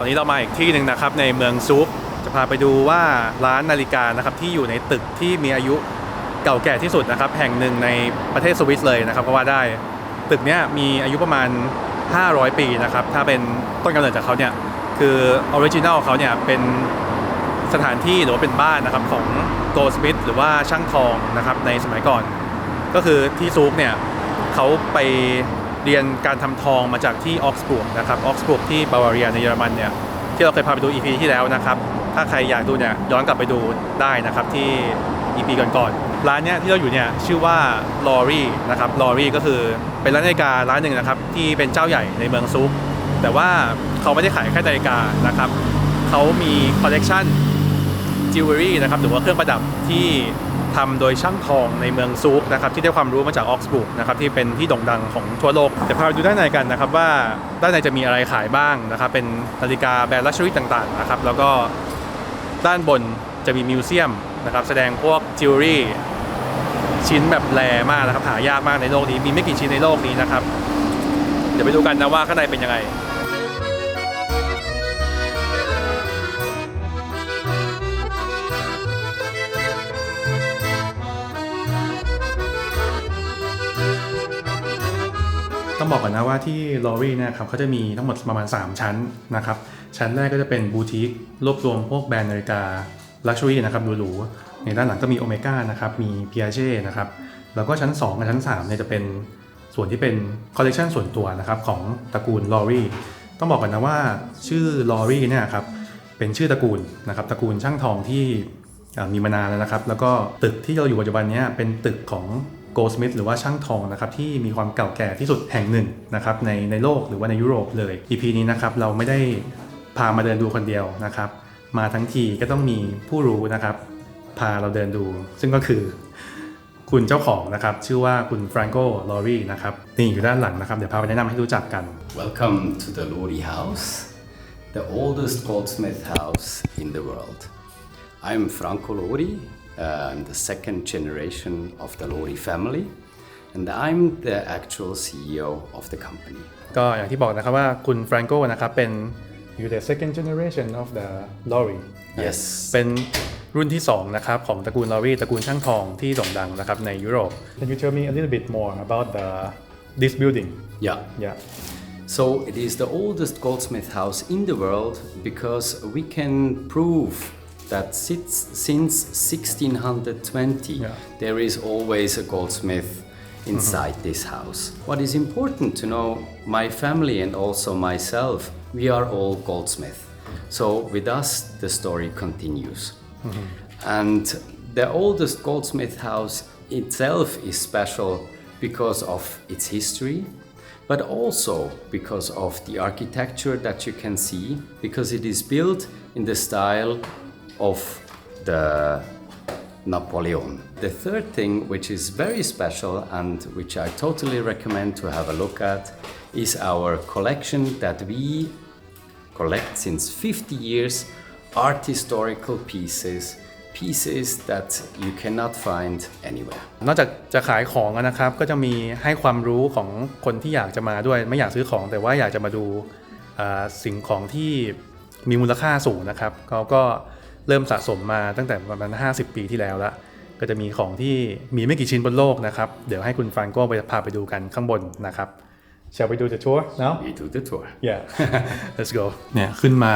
ตอนนี้เรามาอีกที่หนึ่งนะครับในเมืองซุปจะพาไปดูว่าร้านนาฬิกานะครับที่อยู่ในตึกที่มีอายุเก่าแก่ที่สุดนะครับแห่งหนึ่งในประเทศสวิตเลยนะครับก็ว่าได้ตึกเนี้ยมีอายุประมาณ 500 ปีนะครับถ้าเป็นต้นกำเนิดจากเขาเนี่ยคือออริจินัลเขาเนี่ยเป็นสถานที่หรือว่าเป็นบ้านนะครับของโกลสมิธหรือว่าช่างทองนะครับในสมัยก่อน ก็คือที่ซูกเนี่ยเขาไป เรียนการทำทองมาจากที่ออกซบรูกนะครับออกซบรูกที่บาวาเรียในเยอรมันเนี่ยที่เราเคยพาไปดู EP ที่แล้วนะครับ ถ้าใครอยากดูเนี่ยย้อนกลับไปดูได้นะครับที่ EP ก่อนๆร้านเนี้ยที่เราอยู่เนี่ยชื่อว่าลอรี่นะครับลอรี่ก็คือเป็นร้านนาฬิการ้านหนึ่งนะครับที่เป็นเจ้าใหญ่ในเมืองซุกแต่ว่าเขาไม่ได้ขายแค่นาฬิกานะครับเขามีคอลเลกชัน จิวเวลรี่นะครับหรือว่าเครื่องประดับที่ทำโดยช่างทองในเมืองซูกนะครับที่ได้ความรู้มาจากออกซบุกนะครับที่เป็นที่โด่งดังของทั่วโลกเดี๋ยวพาไปดูด้านในกันนะครับว่าด้านในจะมีอะไรขายบ้างนะครับเป็นนาฬิกาแบรนด์ลักชัวรี่ต่างๆนะครับแล้วก็ด้านบนจะมีมิวเซียมนะครับแสดงพวกจิวเวลรี่ชิ้นแบบแรมากนะครับหายากมากในโลกนี้มีไม่กี่ชิ้นในโลกนี้นะครับ เดี๋ยวไปดูกันนะว่าข้างในเป็นยังไง ต้องบอกก่อนนะว่าที่ลอรี่นี่ยครับเขาจะมีทั้งหมดประมาณ 3 ชั้นนะครับ ชั้นแรกก็จะเป็นบูติกรวบรวมพวกแบรนด์นาฬิกาลักชัวรี่นะครับหรูๆในด้านหลังก็มีโอเมก้านะครับมีเพียเช่นะครับแล้วก็ชั้น 2 กับชั้น3เนี่ยจะเป็นส่วนที่เป็นคอลเลกชันส่วนตัวนะครับของตระกูลลอรี่ต้องบอกก่อนนะว่าชื่อลอรี่เนี่ยครับเป็นชื่อตระกูลนะครับตระกูลช่างทองที่มีมานานแล้วนะครับ แล้วก็ตึกที่เราอยู่ปัจจุบันเนี้เป็นตึกของ Goldsmith หรือว่าช่างทองนะครับที่มีความเก่าแก่ที่สุดแห่งหนึ่งนะครับในในโลกหรือว่าในยุโรปเลย EP นี้นะครับเราไม่ได้พามาเดินดูคนเดียวนะครับ มาทั้งทีก็ต้องมีผู้รู้นะครับ พาเราเดินดู ซึ่งก็คือคุณเจ้าของนะครับ ชื่อว่าคุณฟรานโกลอรี่นะครับนี่อยู่ด้านหลังนะครับ เดี๋ยวพาไปแนะนำให้รู้จักกัน Welcome to the Lori House, the oldest goldsmith house in the world. I'm Franco Lori. uh, I'm the second generation of the Lori family, and I'm the actual CEO of the company. ก็อย่างที่บอกนะครับว่าคุณฟรานโกนะครับเป็น you the second generation of the lorry Yes. เป็นรุ่นที่ 2 นะครับของตระกูลลอรี่ตระกูลช่างทองที่โด่งดังนะครับในยุโรป Can you tell me a little bit more about the this building Yeah. yeah So it is the oldest goldsmith house in the world because we can prove that since, since 1620 Yeah. there is always a goldsmith mm-hmm. inside this house. What is important to know, my family and also myself, we are all goldsmith. So with us the story continues. Mm-hmm. And the oldest goldsmith house itself is special because of its history, but also because of the architecture that you can see, because it is built in the style of the Napoleon. The third thing, which is very special and which I totally recommend to have a look at, is our collection that we collect since 50 years art historical pieces, pieces that you cannot find anywhere. นอกจากจะขายของอะนะครับ ก็จะมีให้ความรู้ของคนที่อยากจะมาด้วย ไม่อยากซื้อของแต่ว่าอยากจะมาดูอ่าสิ่งของที่มีมูลค่าสูงนะครับเขาก็ เริ่มสะสมมาตั้งแต่ประมาณ 50 ปีที่แล้วละก็จะมีของที่มีไม่กี่ชิ้นบนโลกนะครับ เดี๋ยวให้คุณฟรานโก้ไปพาไปดูกันข้างบนนะครับ Shall we do the tour now? We do the tour. Yeah let's go เนี่ยขึ้นมา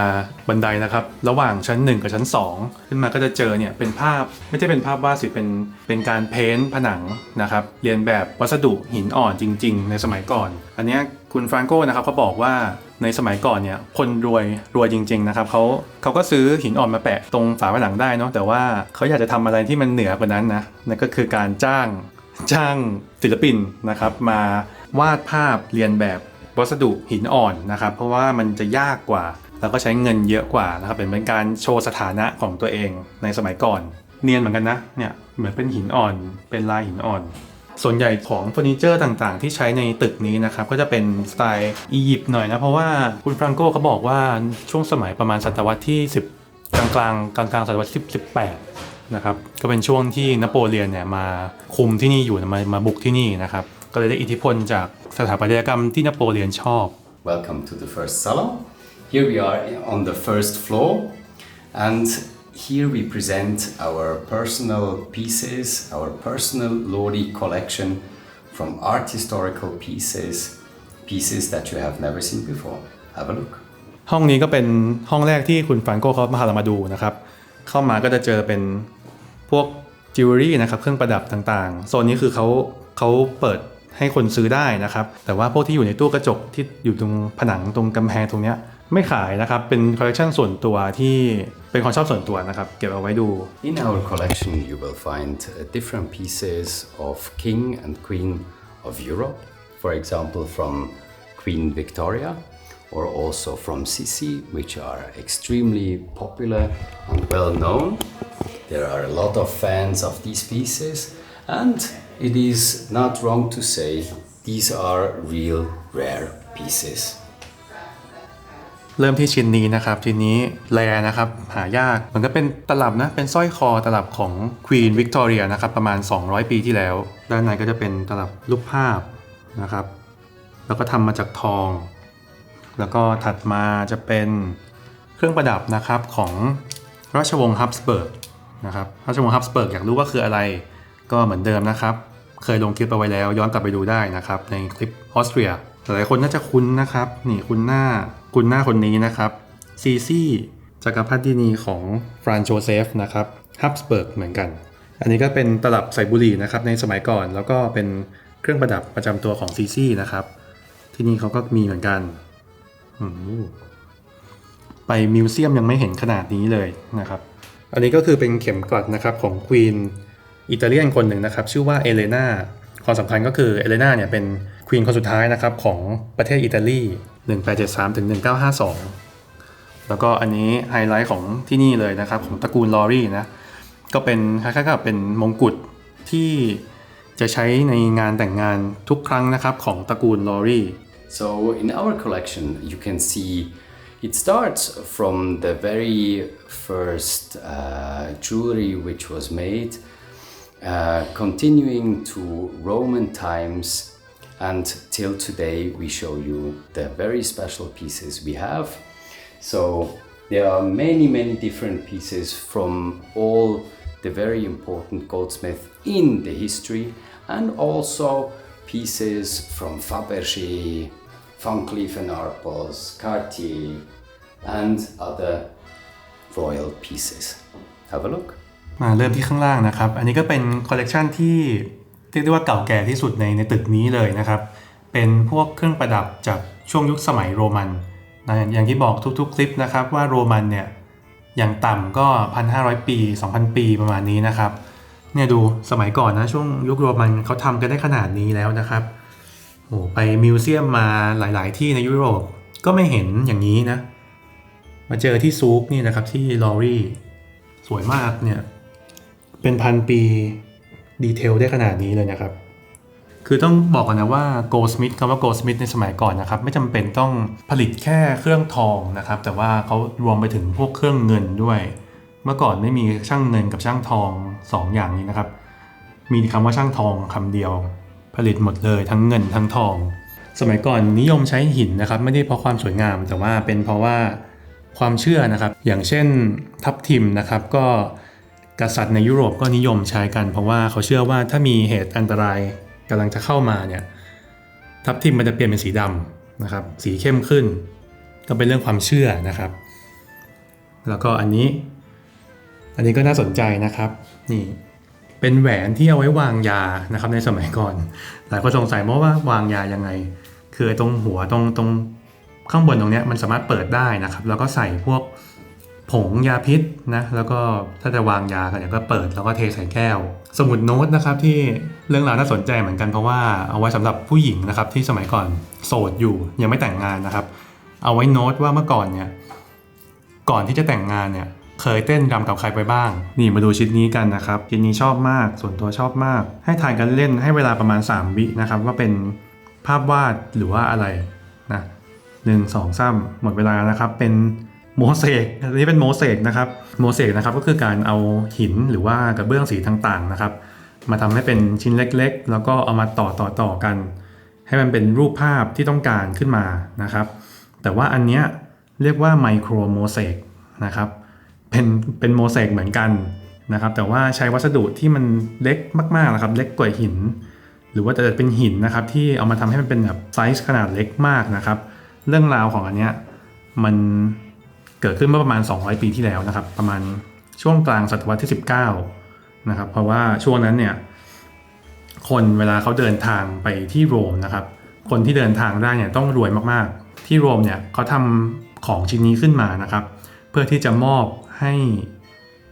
บันไดนะครับ ระหว่างชั้น 1 กับชั้น 2 ขึ้นมาก็จะเจอเนี่ยเป็นภาพไม่ใช่เป็นภาพวาดสิเป็นเป็นการเพ้นท์ผนังนะครับ เรียนแบบวัสดุหินอ่อนจริง ๆ ในสมัยก่อน อันเนี้ยคุณฟรานโก้นะครับเขาบอกว่าในสมัยก่อนเนี่ยคนรวยรวยจริง ๆ นะครับเขาเขาก็ซื้อหินอ่อนมาแปะตรงฝาผนังได้เนาะแต่ว่าเขาอยากจะทำอะไรที่มันเหนือกว่านั้นนะนั่นก็คือการจ้างจ้างศิลปินนะครับมา วาดภาพเรียนแบบวัสดุหินอ่อนนะครับ เพราะว่ามันจะยากกว่า แล้วก็ใช้เงินเยอะกว่านะครับเป็นเป็นการโชว์สถานะของตัวเองในสมัยก่อน เนียนเหมือนกันนะเนี่ยเหมือนเป็นหินอ่อนเป็นลายหินอ่อน ส่วนใหญ่ของเฟอร์นิเจอร์ต่างๆ ที่ใช้ในตึกนี้นะครับก็จะเป็นสไตล์อียิปต์หน่อยนะเพราะว่าคุณฟรังโก้เขาบอกว่าช่วงสมัยประมาณศตวรรษที่ 10 กลางๆกลางกลางๆศตวรรษที่18นะครับก็เป็นช่วงที่นโปเลียนเนี่ยมาคุมที่นี่อยู่มามาบุกที่นี่นะครับ ก็เลยได้อิทธิพลจากสถาปัตยกรรมที่นโปเลียนชอบ Welcome to the first salon. here we are on the first floor, and here we present our personal pieces, our personal Lodi collection from art historical pieces, pieces that you have never seen before. Have a look. ห้องนี้ก็เป็นห้องแรกที่คุณฟรานโกเขาพาเรามาดูนะครับ เข้ามาก็จะเจอเป็นพวกจิวเวลรี่นะครับเครื่องประดับต่างๆ โซนนี้คือเขาเขาเปิด ให้คนซื้อได้นะครับ แต่ว่าพวกที่อยู่ในตู้กระจกที่อยู่ตรงผนังตรงกำแพงตรงเนี้ยไม่ขายนะครับ เป็นคอลเลคชันส่วนตัวที่เป็นความชอบส่วนตัวนะครับ เก็บเอาไว้ดู In our collection, you will find different pieces of King and Queen of Europe, for example, from Queen Victoria, or also from Sisi, which are extremely popular and well known. There are a lot of fans of these pieces, and it is not wrong to say these are real rare pieces. เริ่มที่ชิ้นนี้นะครับชิ้นนี้แรนะครับ หายากมือนก็เป็นตลับนะ เป็นสร้อยคอตลับของ Queen Victoria นะครับ ประมาณ 200 ปีที่แล้ว ด้านในก็จะเป็นตลับรูปภาพนะครับ แล้วก็ทำมาจากทอง แล้วก็ถัดมาจะเป็นเครื่องประดับนะครับของราชวงศ์ฮับสเบิร์กนะครับราชวงศ์ฮับสเบิร์กอยากรู้ว่าคืออะไร ก็เหมือนเดิมนะครับ เคยลงคลิปเอาไว้แล้ว ย้อนกลับไปดูได้นะครับ ในคลิปออสเตรียหลายคนน่าจะคุ้นนะครับ นี่คุณหน้าคุณหน้าคนนี้นะครับซีซี่จักรพรรดินีของฟรานโจเซฟนะครับฮับสเบิร์กเหมือนกัน อันนี้ก็เป็นตลับใส่บุหรี่นะครับในสมัยก่อน แล้วก็เป็นเครื่องประดับประจำตัวของซีซี่นะครับ ที่นี่เขาก็มีเหมือนกันไปมิวเซียมยังไม่เห็นขนาดนี้เลยนะครับ อันนี้ก็คือเป็นเข็มกลัดนะครับของควีน อิตาเลียนคนหนึ่งนะครับชื่อว่าเอเลนาความสำคัญก็คือเอเลนาเนี่ยเป็นควีนคนสุดท้ายนะครับของประเทศอิตาลี 1873ถึง1952 แล้วก็อันนี้ไฮไลท์ของที่นี่เลยนะครับของตระกูลลอรี่นะก็เป็นคล้ายๆกับเป็นมงกุฎที่จะใช้ในงานแต่งงานทุกครั้งนะครับของตระกูลลอรี่ So in our collection, you can see it starts from the very first uh, jewelry which was made, uh, continuing to Roman times, and till today we show you the very special pieces we have. So there are many, many different pieces from all the very important goldsmith in the history, and also pieces from Fabergé, Van Cleef Arpels, Cartier, and other royal pieces. Have a look. มาเริ่มที่ข้างล่างนะครับ อันนี้ก็เป็นคอลเลกชันที่เรียกได้ว่าเก่าแก่ที่สุดในในตึกนี้เลยนะครับ เป็นพวกเครื่องประดับจากช่วงยุคสมัยโรมันนะอย่างที่บอกทุกๆคลิปนะครับว่าโรมันเนี่ยอย่างต่ำก็ 1,500 ปี 2,000 ปีประมาณนี้นะครับ เนี่ยดูสมัยก่อนนะช่วงยุคโรมันเขาทำกันได้ขนาดนี้แล้วนะครับโอ้ไปมิวเซียมมาหลาย ๆ ที่ในยุโรปก็ไม่เห็นอย่างนี้นะ มาเจอที่ซูกนี่นะครับที่ลอรี่สวยมากเนี่ย เป็นพันปีดีเทลได้ขนาดนี้เลยนะครับ คือต้องบอกก่อนนะว่า Goldsmith คำว่า Goldsmith ในสมัยก่อนนะครับ ไม่จำเป็นต้องผลิตแค่เครื่องทองนะครับ แต่ว่าเขารวมไปถึงพวกเครื่องเงินด้วย เมื่อก่อนไม่มีช่างเงินกับช่างทองสองอย่างนี้นะครับ มีคำว่าช่างทองคำเดียว ผลิตหมดเลยทั้งเงินทั้งทอง สมัยก่อนนิยมใช้หินนะครับ ไม่ได้เพราะความสวยงาม แต่ว่าเป็นเพราะว่าความเชื่อนะครับ อย่างเช่นทับทิมนะครับก็ กษัตริย์ในยุโรปก็นิยมใช้กัน เพราะว่าเขาเชื่อว่าถ้ามีเหตุอันตรายกำลังจะเข้ามาเนี่ยทับทิมมันจะเปลี่ยนเป็นสีดำนะครับ สีเข้มขึ้น ก็เป็นเรื่องความเชื่อนะครับ แล้วก็อันนี้ อันนี้ก็น่าสนใจนะครับนี่เป็นแหวนที่เอาไว้วางยานะครับ ในสมัยก่อนหลายคนสงสัยว่าวางยายังไง คือตรงหัวตรงตรงข้างบนตรงเนี้ยมันสามารถเปิดได้นะครับ แล้วก็ใส่พวก ผงยาพิษนะแล้วก็ถ้าจะวางยาก็เดี๋ยก็เปิดแล้วก็เทใส่แก้ว สมุดโน้ตนะครับที่เรื่องราวน่าสนใจเหมือนกันเพราะว่าเอาไว้สำหรับผู้หญิงนะครับที่สมัยก่อนโสดอยู่ยังไม่แต่งงานนะครับ เอาไว้โน้ตว่าเมื่อก่อนเนี่ยก่อนที่จะแต่งงานเนี่ยเคยเต้นรำกับใครไปบ้าง นี่มาดูชิ้นนี้กันนะครับชิ้นนี้ชอบมากส่วนตัวชอบมาก ให้ทายกันเล่นให้เวลาประมาณ 3 วินะครับว่าเป็นภาพวาดหรือว่าอะไรนะหนึ่งสองสามหมดเวลานะครับเป็น โมเสกอันนี้เป็นโมเสกนะครับโมเสกนะครับก็คือการเอาหินหรือว่ากระเบื้องสีต่างๆนะครับ มาทำให้เป็นชิ้นเล็กๆ แล้วก็เอามาต่อต่อต่อกัน ให้มันเป็นรูปภาพที่ต้องการขึ้นมานะครับ แต่ว่าอันเนี้ยเรียกว่าไมโครโมเสกนะครับเป็นเป็นโมเสกเหมือนกันนะครับ แต่ว่าใช้วัสดุที่มันเล็กมากๆนะครับ เล็กกว่าหิน หรือว่าจะเป็นหินนะครับ ที่เอามาทำให้มันเป็นแบบไซส์ขนาดเล็กมากนะครับ เรื่องราวของอันเนี้ยมัน เกิดขึ้นเมื่อประมาณ 200 ปีที่แล้วนะครับ ประมาณช่วงกลางศตวรรษที่ 19 นะครับ เพราะว่าช่วงนั้นเนี่ยคนเวลาเขาเดินทางไปที่โรมนะครับ คนที่เดินทางได้เนี่ยต้องรวยมากๆ ที่โรมเนี่ยเขาทำของชิ้นนี้ขึ้นมานะครับ เพื่อที่จะมอบให้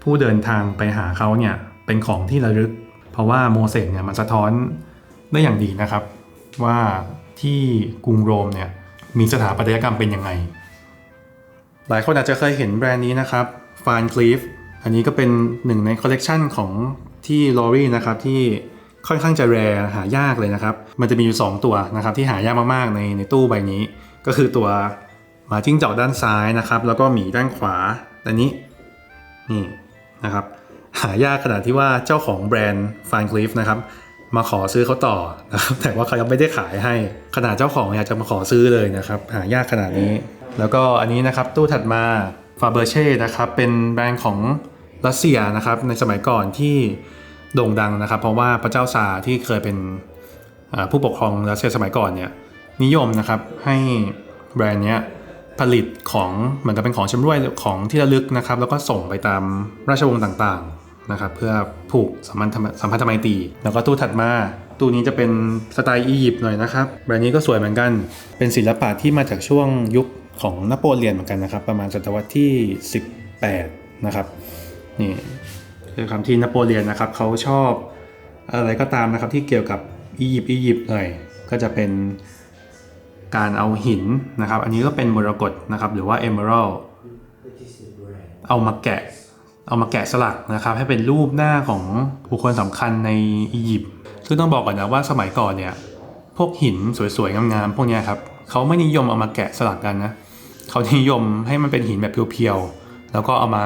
ผู้เดินทางไปหาเขาเนี่ยเป็นของที่ระลึก เพราะว่าโมเสสเนี่ยมันสะท้อนได้อย่างดีนะครับ ว่าที่กรุงโรมเนี่ยมีสถาปัตยกรรมเป็นยังไง หลายคนอาจจะเคยเห็นแบรนด์นี้นะครับฟานคลีฟอันนี้ก็เป็นหนึ่งในคอลเลกชันของที่ลอรี่นะครับที่ค่อนข้างจะแรหายากเลยนะครับ มันจะมีอยู่ 2 ตัวนะครับที่หายากมากๆในในตู้ใบนี้ ก็คือตัวหมาจิ้งจอกด้านซ้ายนะครับ แล้วก็หมีด้านขวาอันนี้นี่นะครับ หายากขนาดที่ว่าเจ้าของแบรนด์ฟานคลีฟนะครับมาขอซื้อเขาต่อนะครับแต่ว่าเขายังไม่ได้ขายให้ขนาดเจ้าของอยากจะมาขอซื้อเลยนะครับ หายากขนาดนี้ แล้วก็อันนี้นะครับตู้ถัดมาฟาเบอร์เช่นะครับเป็นแบรนด์ของรัสเซียนะครับในสมัยก่อนที่โด่งดังนะครับ เพราะว่าพระเจ้าซาที่เคยเป็นผู้ปกครองรัสเซียสมัยก่อนเนี่ยนิยมนะครับให้แบรนด์เนี้ยผลิตของเหมือนกับเป็นของชำร่วยของที่ระลึกนะครับ แล้วก็ส่งไปตามราชวงศ์ต่างๆนะครับ เพื่อผูกสัมพันธไมสัมพันธไมตรีแล้วก็ตู้ถัดมาตู้นี้จะเป็นสไตล์อียิปต์หน่อยนะครับ แบรนด์นี้ก็สวยเหมือนกัน เป็นศิลปะที่มาจากช่วงยุค ของนโปเลียนเหมือนกันนะครับ ประมาณศตวรรษที่ 18 นะครับนี่คือคำที่นโปเลียนนะครับเขาชอบอะไรก็ตามนะครับที่เกี่ยวกับอียิปต์อียิปต์หน่อยก็จะเป็นการเอาหินนะครับ อันนี้ก็เป็นมรกตนะครับหรือว่า emerald เอามาแกะเอามาแกะสลักนะครับ ให้เป็นรูปหน้าของบุคคลสำคัญในอียิปต์ซึ่งต้องบอกก่อนนะว่าสมัยก่อนเนี่ยพวกหินสวยๆงามๆพวกนี้ครับเขาไม่นิยมเอามาแกะสลักกันนะ เขานิยมให้มันเป็นหินแบบเพียวๆ แล้วก็เอามา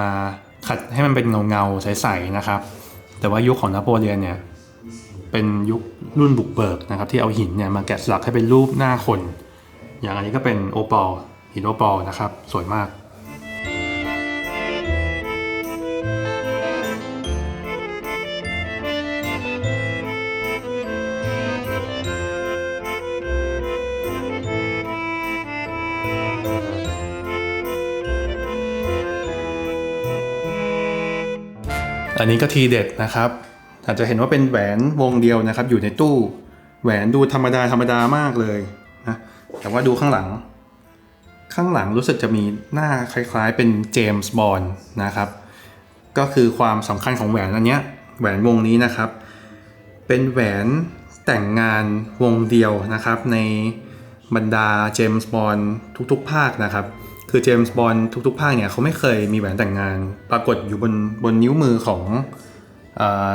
ขัดให้มันเป็นเงาๆ ใสๆ นะครับ แต่ว่ายุคของนโปเลียนเนี่ยเป็นยุครุ่นบุกเบิกนะครับ ที่เอาหินเนี่ยมาแกะสลักให้เป็นรูปหน้าคน อย่างอันนี้ก็เป็นโอปอลหินโอปอลนะครับ สวยมาก อันนี้ก็ทีเด็ดนะครับ อาจจะเห็นว่าเป็นแหวนวงเดียวนะครับ อยู่ในตู้ แหวนดูธรรมดาธรรมดามากเลยนะแต่ว่าดูข้างหลัง ข้างหลังรู้สึกจะมีหน้าคล้ายๆ เป็นเจมส์บอนนะครับ ก็คือความสำคัญของแหวนอันเนี้ยแหวนวงนี้นะครับ เป็นแหวนแต่งงานวงเดียวนะครับ ในบรรดาเจมส์บอนทุกๆ ภาคนะครับ คือเจมส์บอนด์ทุกๆภาคเนี่ยเขาไม่เคยมีแหวนแต่งงาน ปรากฏอยู่บนบนนิ้วมือของ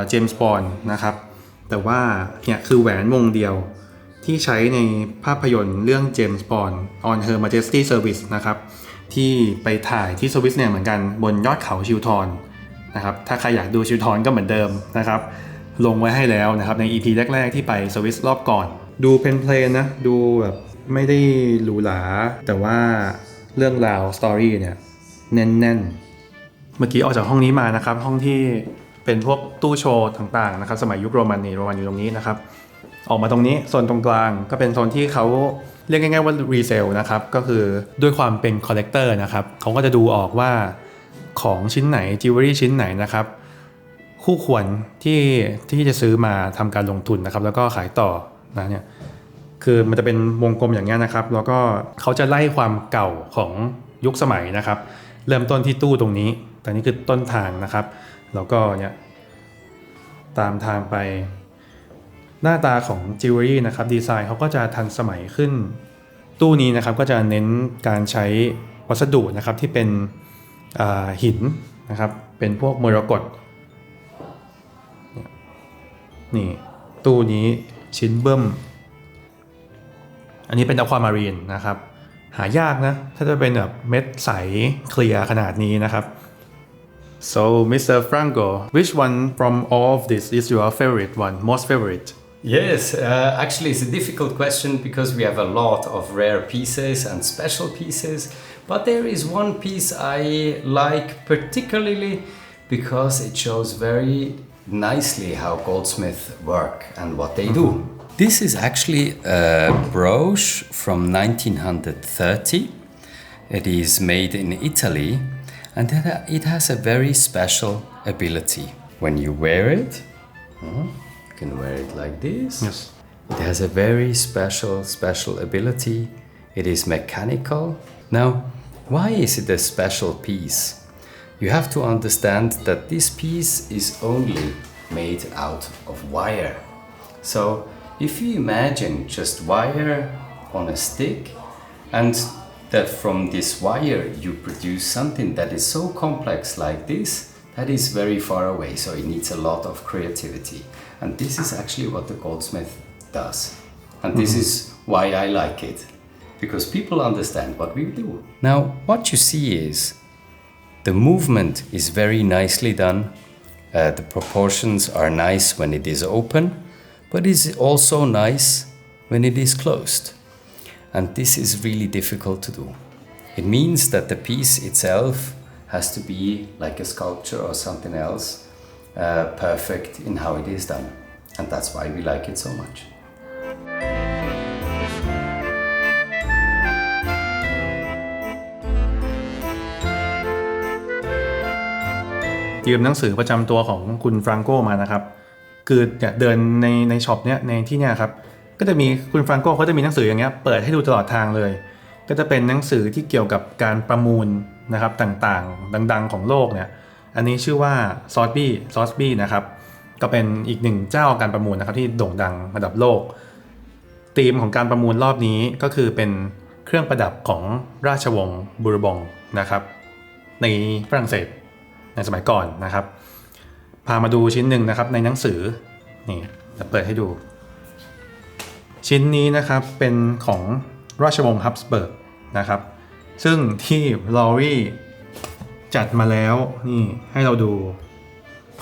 เจมส์บอนนะครับ แต่ว่าเนี่ยคือแหวนวงเดียวที่ใช้ในภาพยนตร์เรื่อง James Bond on Her Majesty Service นะครับ ที่ไปถ่ายที่สวิสเนี่ยเหมือนกันบนยอดเขาชิวทอนนะครับ ถ้าใครอยากดูชิวทอนก็เหมือนเดิมนะครับ ลงไว้ให้แล้วนะครับใน EP แรก ๆ ที่ไปสวิสรอบก่อน ดูเพลนเพลนนะ ดูแบบไม่ได้หรูหราแต่ว่า เรื่องราวสตอรี่เนี่ยแน่นๆ เมื่อกี้ออกจากห้องนี้มานะครับ ห้องที่เป็นพวกตู้โชว์ต่างๆนะครับ สมัยยุคโรมันนี่โรมันอยู่ตรงนี้นะครับ ออกมาตรงนี้โซนตรงกลางก็เป็นโซนที่เขาเรียกง่ายๆว่ารีเซลนะครับ ก็คือด้วยความเป็นคอลเลกเตอร์นะครับเขาก็จะดูออกว่าของชิ้นไหนจิวเวลรี่ชิ้นไหนนะครับ คู่ควรที่ที่จะซื้อมาทำการลงทุนนะครับ แล้วก็ขายต่อนะเนี่ย คือมันจะเป็นวงกลมอย่างเงี้ยนะครับ แล้วก็เขาจะไล่ความเก่าของยุคสมัยนะครับ เริ่มต้นที่ตู้ตรงนี้แต่นี่คือต้นทางนะครับ แล้วก็เนี่ยตามทางไป หน้าตาของจิวเวลรี่นะครับดีไซน์เขาก็จะทันสมัยขึ้น ตู้นี้นะครับก็จะเน้นการใช้วัสดุนะครับที่เป็นหินนะครับเป็นพวกมรกตนี่ตู้นี้ชิ้นเบิ้ม อันนี้เป็นอความารีนนะครับ หายากนะ ถ้าจะเป็นแบบเม็ดใสเคลียร์ขนาดนี้นะครับ so Mr. Franco which one from all of this is your favorite one most favorite Yes, uh, actually, it's a difficult question because we have a lot of rare pieces and special pieces. But there is one piece I like particularly because it shows very nicely how goldsmiths work and what they do. This is actually a brooch from 1930. It is made in Italy and it- it has a very special ability. When you wear it, hmm, you can wear it like this. Yes. It has a very special, special ability. It is mechanical. Now, why is it a special piece? You have to understand that this piece is only made out of wire. So, if you imagine just wire on a stick, and that from this wire you produce something that is so complex like this, that is very far away. So, it needs a lot of creativity. And this is actually what the goldsmith does. And this is why I like it. Because people understand what we do. Now, what you see is the movement is very nicely done. Uh, the proportions are nice when it is open, but it's also nice when it is closed. And this is really difficult to do. It means that the piece itself has to be like a sculpture or something else, uh, perfect in how it is done. And that's why we like it so much. ยืมหนังสือประจำตัวของคุณฟรังโกมานะครับ คือเนี่ยเดินในในช็อปเนี้ยในที่เนี้ยครับก็จะมีคุณฟรังโกเขาจะมีหนังสืออย่างเงี้ยเปิดให้ดูตลอดทางเลย ก็จะเป็นหนังสือที่เกี่ยวกับการประมูลนะครับต่างๆ ดัง ๆ ของโลกเนี่ยอันนี้ชื่อว่าซอสบี้ซอสบี้นะครับก็เป็นอีกหนึ่งเจ้าการประมูลนะครับที่โด่งดังระดับโลกธีมของการประมูลรอบนี้ก็คือเป็นเครื่องประดับของราชวงศ์บูรบองนะครับ ในฝรั่งเศสในสมัยก่อนนะครับ พามาดูชิ้นหนึ่งนะครับในหนังสือนี่จะเปิดให้ดู ชิ้นนี้นะครับเป็นของราชวงศ์ฮับสเบิร์กนะครับ ซึ่งที่ลอรี่จัดมาแล้วนี่ให้เราดู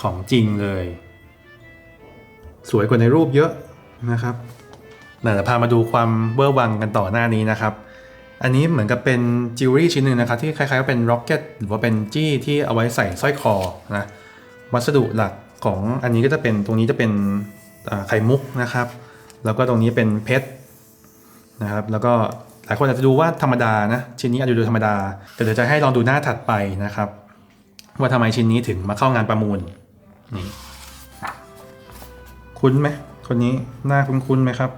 ของจริงเลย สวยกว่าในรูปเยอะนะครับเดี๋ยวพามาดูความเวอร์วังกันต่อหน้านี้นะครับ อันนี้เหมือนกับเป็นจิวเวลรี่ชิ้นหนึ่งนะครับ ที่คล้ายๆว่าเป็นร็อกเก็ตหรือว่าเป็นจี้ที่เอาไว้ใส่สร้อยคอนะ วัสดุหลักของอันนี้ก็จะเป็นตรงนี้จะเป็นไข่มุกนะครับ แล้วก็ตรงนี้เป็นเพชรนะครับ แล้วก็หลายคนอาจจะดูว่าธรรมดานะชิ้นนี้อาจจะดูธรรมดา แต่เดี๋ยวจะให้ลองดูหน้าถัดไปนะครับ ว่าทำไมชิ้นนี้ถึงมาเข้างานประมูลนี่คุ้นไหมคนนี้หน้าคุ้นๆไหมครับ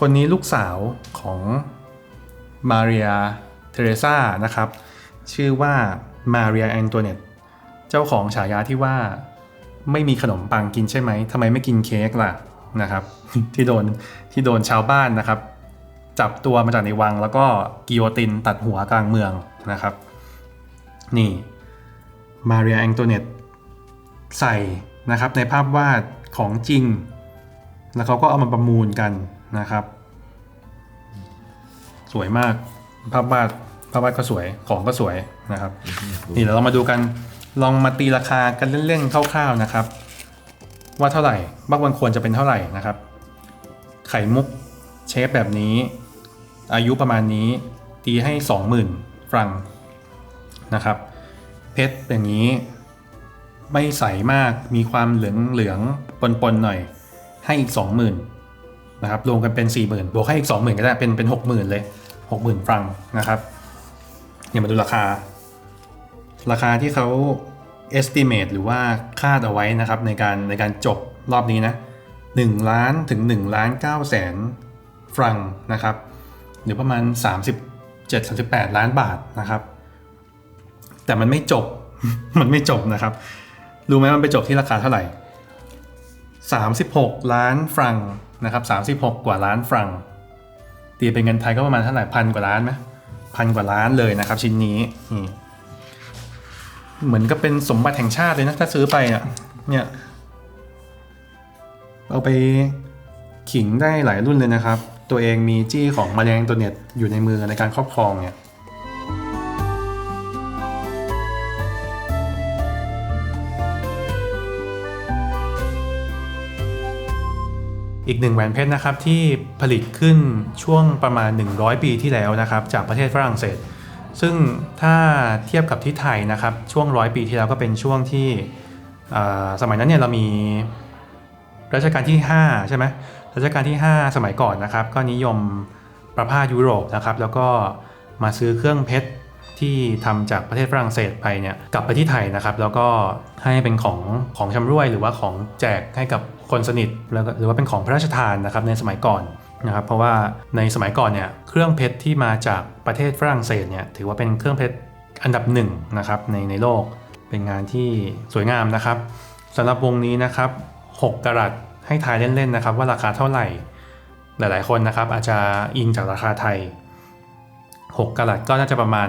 คนนี้ลูกสาวของมาเรียเทเรซานะครับ ชื่อว่ามาเรียแอนโตเนต เจ้าของฉายาที่ว่าไม่มีขนมปังกินใช่ไหมทำไมไม่กินเค้กล่ะนะครับ ที่โดนที่โดนชาวบ้านนะครับ จับตัวมาจากในวังแล้วก็กิโยตินตัดหัวกลางเมืองนะครับ นี่มาเรียแองโตเนตใส่นะครับในภาพวาดของจริง แล้วเขาก็เอามาประมูลกันนะครับ สวยมากภาพวาดภาพวาดก็สวยของก็สวยนะครับ นี่เดี๋ยวเรามาดูกัน ลองมาตีราคากันเล่นๆคร่าวๆนะครับ ว่าเท่าไหร่บ้างวันควรจะเป็นเท่าไหร่นะครับ ไข่มุกเชฟแบบนี้ อายุประมาณนี้ตีให้ 20,000ฟรังนะครับ เพชรอย่างนี้ ไม่ใสมากมีความเหลืองเหลืองๆปนๆหน่อย ให้อีก 20,000นะครับรวมกันเป็น 40,000บวกให้อีก 20,000 ก็ได้เป็นเป็น 60,000 เลย 60,000ฟรังนะครับเนี่ยมาดูราคา ราคาที่เขา estimate หรือว่าคาดเอาไว้นะครับในการในการจบรอบนี้นะ1ล้านถึง1ล้าน9แสนฟรังนะครับหรือประมาณ 37-38 ล้านบาทนะครับ แต่มันไม่จบ มันไม่จบนะครับ รู้ไหมมันไปจบที่ราคาเท่าไหร่ 36 ล้านฟรังนะครับ36 กว่าล้านฟรังตีเป็นเงินไทยก็ประมาณเท่าไหร่พันกว่าล้านไหมพันกว่าล้านเลยนะครับ ชิ้นนี้นี่ เหมือนกับเป็นสมบัติแห่งชาติเลยนะ ถ้าซื้อไปอะ เนี่ย เอาไปขิงได้หลายรุ่นเลยนะครับ ตัวเองมีจี้ของมาแรงตัวเน็ตอยู่ในมือในการครอบครองเนี่ยอีกหนึ่งแหวนเพชรนะครับที่ผลิตขึ้นช่วงประมาณ 100 ปีที่แล้วนะครับ จากประเทศฝรั่งเศส ซึ่งถ้าเทียบกับที่ไทยนะครับช่วงร้อยปีที่แล้วก็เป็นช่วงที่สมัยนั้นเนี่ยเรามีรัชกาลที่ 5 ใช่ไหมรัชกาลที่ 5 สมัยก่อนนะครับ ก็นิยมประพาสยุโรปนะครับ แล้วก็มาซื้อเครื่องเพชรที่ทำจากประเทศฝรั่งเศสไปเนี่ยกลับไปที่ไทยนะครับ แล้วก็ให้เป็นของของชำรวยหรือว่าของแจกให้กับคนสนิทแล้วก็หรือว่าเป็นของพระราชทานนะครับในสมัยก่อน นะครับเพราะว่าในสมัยก่อนเนี่ยเครื่องเพชรที่มาจากประเทศฝรั่งเศสเนี่ยถือว่าเป็นเครื่องเพชรอันดับหนึ่งนะครับในในโลกเป็นงานที่สวยงามนะครับสำหรับวงนี้นะครับ6กกะรัตให้ทายเล่นๆนะครับ ว่าราคาเท่าไหร่ หลายๆคนนะครับ อาจจะอิงจากราคาไทย 6กะรัตก็น่าจะประมาณ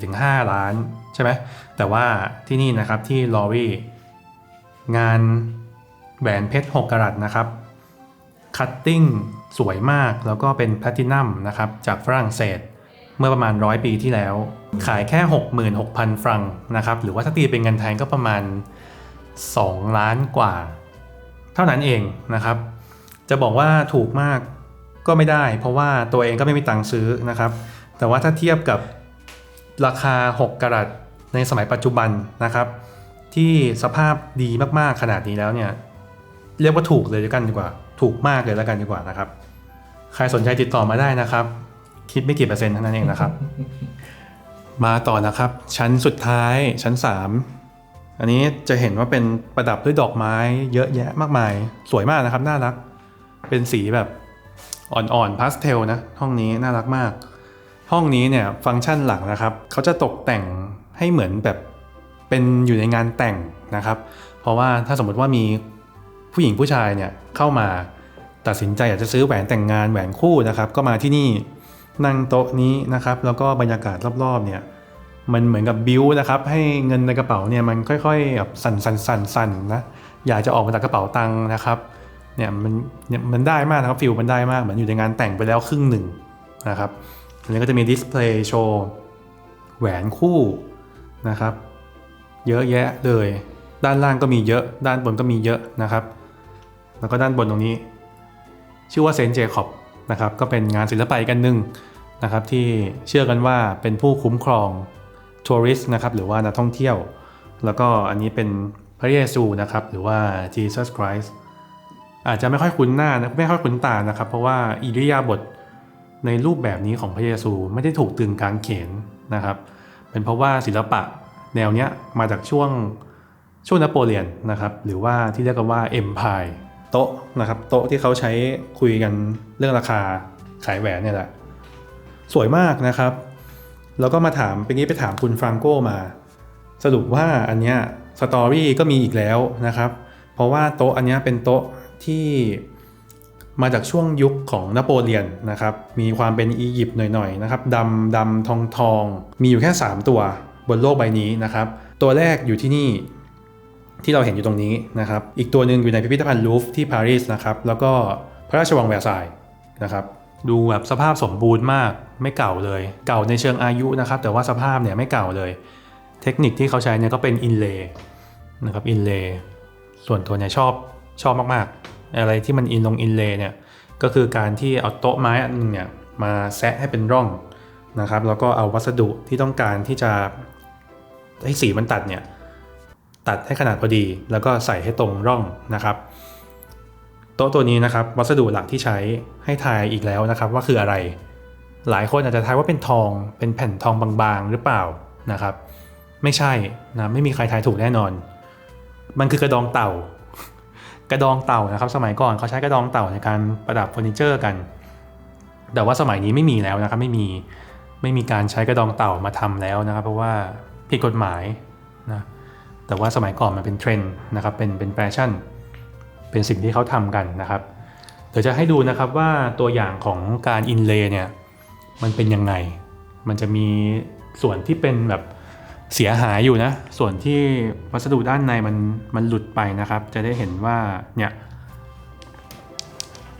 4-5 ล้านใช่ไหมแต่ว่าที่นี่นะครับที่ลอรี่งานแหวนเพชร 6กกะรัตนะครับ คัตติ้งสวยมากแล้วก็เป็นแพลตินัมนะครับจากฝรั่งเศสเมื่อประมาณร้อยปีที่แล้ว ขายแค่ 66,000 ฟรังนะครับหรือว่าถ้าตีเป็นเงินไทยก็ประมาณ 2 ล้านกว่า เท่านั้นเองนะครับ จะบอกว่าถูกมากก็ไม่ได้ เพราะว่าตัวเองก็ไม่มีตังค์ซื้อนะครับ แต่ว่าถ้าเทียบกับราคา 6กะรัตในสมัยปัจจุบันนะครับ ที่สภาพดีมากๆขนาดนี้แล้วเนี่ย เรียกว่าถูกเลยแล้วกันดีกว่า ถูกมากเลยแล้วกันดีกว่านะครับ ใครสนใจติดต่อมาได้นะครับ คิดไม่กี่เปอร์เซ็นต์เท่านั้นเองนะครับ มาต่อนะครับ ชั้นสุดท้ายชั้น 3 อันนี้จะเห็นว่าเป็นประดับด้วยดอกไม้เยอะแยะมากมาย สวยมากนะครับ น่ารัก เป็นสีแบบอ่อนๆพาสเทลนะ ห้องนี้น่ารักมาก ห้องนี้เนี่ยฟังก์ชันหลักนะครับ เขาจะตกแต่งให้เหมือนแบบเป็นอยู่ในงานแต่งนะครับ เพราะว่าถ้าสมมติว่ามี ผู้หญิงผู้ชายเนี่ยเข้ามาตัดสินใจอยากจะซื้อแหวนแต่งงานแหวนคู่นะครับ ก็มาที่นี่นั่งโต๊ะนี้นะครับ แล้วก็บรรยากาศรอบๆเนี่ยมันเหมือนกับบิวนะครับ ให้เงินในกระเป๋าเนี่ยมันค่อยๆแบบสั่นสั่นสั่นสั่นนะอยากจะออกมาจากกระเป๋าตังค์นะครับเนี่ยมันเนี่ยมันได้มากนะครับฟิลมันได้มากเหมือนอยู่ในงานแต่งไปแล้วครึ่งหนึ่งนะครับอันนี้ก็จะมีดิสเพลย์โชว์แหวนคู่นะครับ เยอะแยะเลย ด้านล่างก็มีเยอะ ด้านบนก็มีเยอะนะครับ แล้วก็ด้านบนตรงนี้ ชื่อว่าเซนต์เจคอบนะครับก็เป็นงานศิลปะอีกันหนึ่งนะครับที่เชื่อกันว่าเป็นผู้คุ้มครองทัวริสต์นะครับหรือว่านักท่องเที่ยว แล้วก็อันนี้เป็นพระเยซูนะครับหรือว่า Jesus Christ อาจจะไม่ค่อยคุ้นหน้านะไม่ค่อยคุ้นตานะครับ เพราะว่าอิริยาบถในรูปแบบนี้ของพระเยซูไม่ได้ถูกตึงกางเขนนะครับ เป็นเพราะว่าศิลปะแนวเนี้ยมาจากช่วงช่วงนโปเลียนนะครับหรือว่าที่เรียกกันว่าเอ็มพาย โต๊ะนะครับ โต๊ะที่เขาใช้คุยกันเรื่องราคาขายแหวนเนี่ยแหละ สวยมากนะครับ แล้วก็มาถามเป็นนี้ไปถามคุณฟรังโกมา สรุปว่าอันเนี้ยสตอรี่ก็มีอีกแล้วนะครับ เพราะว่าโต๊ะอันเนี้ยเป็นโต๊ะที่มาจากช่วงยุคของนโปเลียนนะครับ มีความเป็นอียิปต์หน่อยๆนะครับดำดำทองทอง มีอยู่แค่ 3 ตัวบนโลกใบนี้นะครับ ตัวแรกอยู่ที่นี่ ที่เราเห็นอยู่ตรงนี้นะครับ อีกตัวหนึ่งอยู่ในพิพิธภัณฑ์ลูฟร์ที่ปารีสนะครับ แล้วก็พระราชวังแวร์ซายน์นะครับ ดูแบบสภาพสมบูรณ์มาก ไม่เก่าเลย เก่าในเชิงอายุนะครับ แต่ว่าสภาพเนี่ยไม่เก่าเลย เทคนิคที่เขาใช้เนี่ยก็เป็นอินเลย์นะครับอินเลย์ส่วนตัวเนี่ยชอบชอบมากๆ อะไรที่มันอินลงอินเลย์เนี่ยก็คือการที่เอาโต๊ะไม้อันหนึงเนี่ยมาแซะให้เป็นร่องนะครับ แล้วก็เอาวัสดุที่ต้องการที่จะให้สีมันตัดเนี่ย ตัดให้ขนาดพอดี แล้วก็ใส่ให้ตรงร่องนะครับโต๊ะตัวนี้นะครับวัสดุหลักที่ใช้ให้ทายอีกแล้วนะครับว่าคืออะไร หลายคนอาจจะทายว่าเป็นทองเป็นแผ่นทองบางๆหรือเปล่านะครับ ไม่ใช่นะไม่มีใครทายถูกแน่นอน มันคือกระดองเต่า กระดองเต่านะครับ สมัยก่อนเขาใช้กระดองเต่าในการประดับเฟอร์นิเจอร์กัน แต่ว่าสมัยนี้ไม่มีแล้วนะครับไม่มีไม่มีการใช้กระดองเต่ามาทำแล้วนะครับ เพราะว่าผิดกฎหมายนะ แต่ว่าสมัยก่อนมันเป็นเทรนด์นะครับเป็นเป็นแฟชั่น เป็นสิ่งที่เขาทำกันนะครับ เดี๋ยวจะให้ดูนะครับว่าตัวอย่างของการอินเลย์เนี่ยมันเป็นยังไง มันจะมีส่วนที่เป็นแบบเสียหายอยู่นะ ส่วนที่วัสดุด้านในมันมันหลุดไปนะครับ จะได้เห็นว่าเนี่ย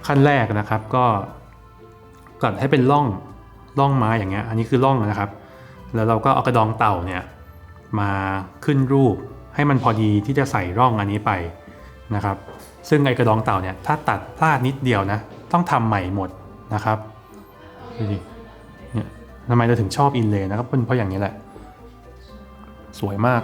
ขั้นแรกนะครับก็กัดให้เป็นร่องร่องไม้อย่างเงี้ย อันนี้คือร่องนะครับ แล้วเราก็เอากระดองเต่าเนี่ยมาขึ้นรูป ให้มันพอดีที่จะใส่ร่องอันนี้ไปนะครับ ซึ่งไอกระดองเต่าเนี่ยถ้าตัดพลาดนิดเดียวนะต้องทำใหม่หมดนะครับดูดิเนี่ยทำไมเราถึงชอบอินเลย์นะครับเป็นเพราะอย่างนี้แหละ สวยมาก